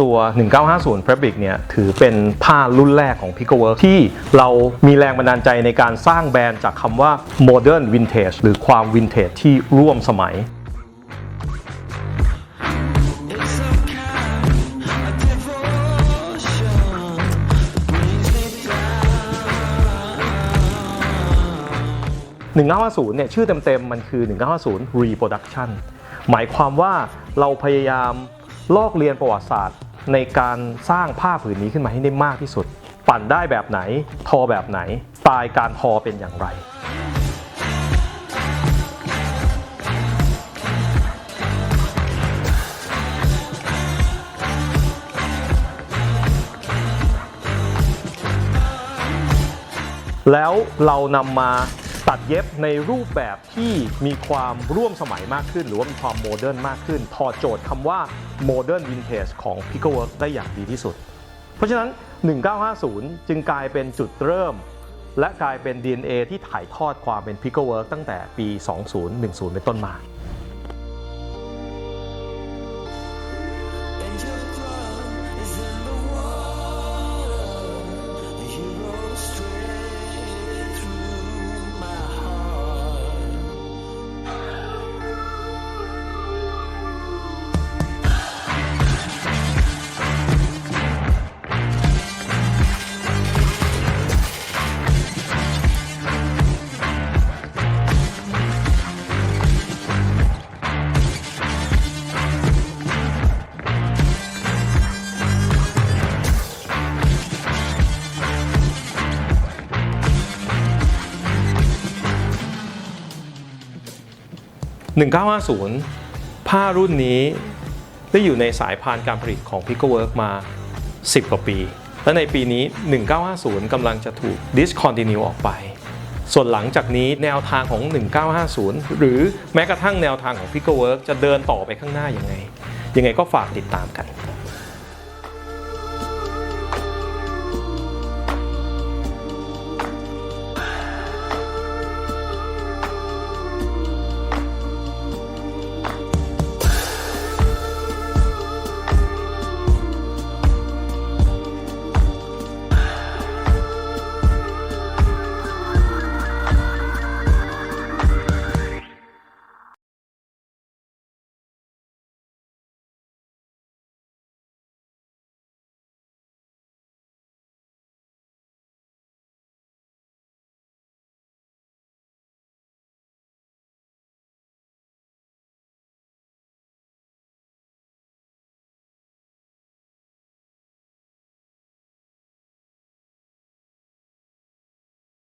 ตัว 1950 Fabric เนี่ยถือเป็นผ้ารุ่นแรกของ Picowork ที่เรามีแรงบันดาลใจในการสร้างแบรนด์จากคำว่า Modern Vintage หรือความ Vintage ที่ร่วมสมัย1950เนี่ยชื่อเต็มๆ มันคือ 1950 Reproduction หมายความว่าเราพยายามลอกเรียนประวัติศาสตร์ ในการสร้างผ้าผืนนี้ขึ้นมาให้ได้มากที่สุด ปั่นได้แบบไหน ทอแบบไหนสไตล์การทอเป็นอย่างไรแล้วเรานำมา ตัดเย็บในรูปแบบที่มีความร่วมสมัยมากขึ้น หรือว่ามีความโมเดิร์นมากขึ้นทอดโจทย์คำว่าโมเดิร์นวินเทจของ p i c o Work ได้อย่างดีที่สุด เพราะฉะนั้น 1950 จึงกลายเป็นจุดเริ่ม และกลายเป็น DNA ที่ถ่ายทอดความเป็น p i c o Work ตั้งแต่ปี 2010 เป็นต้นมา 1950 ผ้ารุ่นนี้ได้อยู่ในสายพานการผลิตของ p i c o Work มา 10 กว่าปี และในปีนี้ 1950 กำลังจะถูก discontinue ออกไป ส่วนหลังจากนี้แนวทางของ 1950 หรือแม้กระทั่งแนวทางของ p i c o Work จะเดินต่อไปข้างหน้ายังไง ยังไงก็ฝากติดตามกัน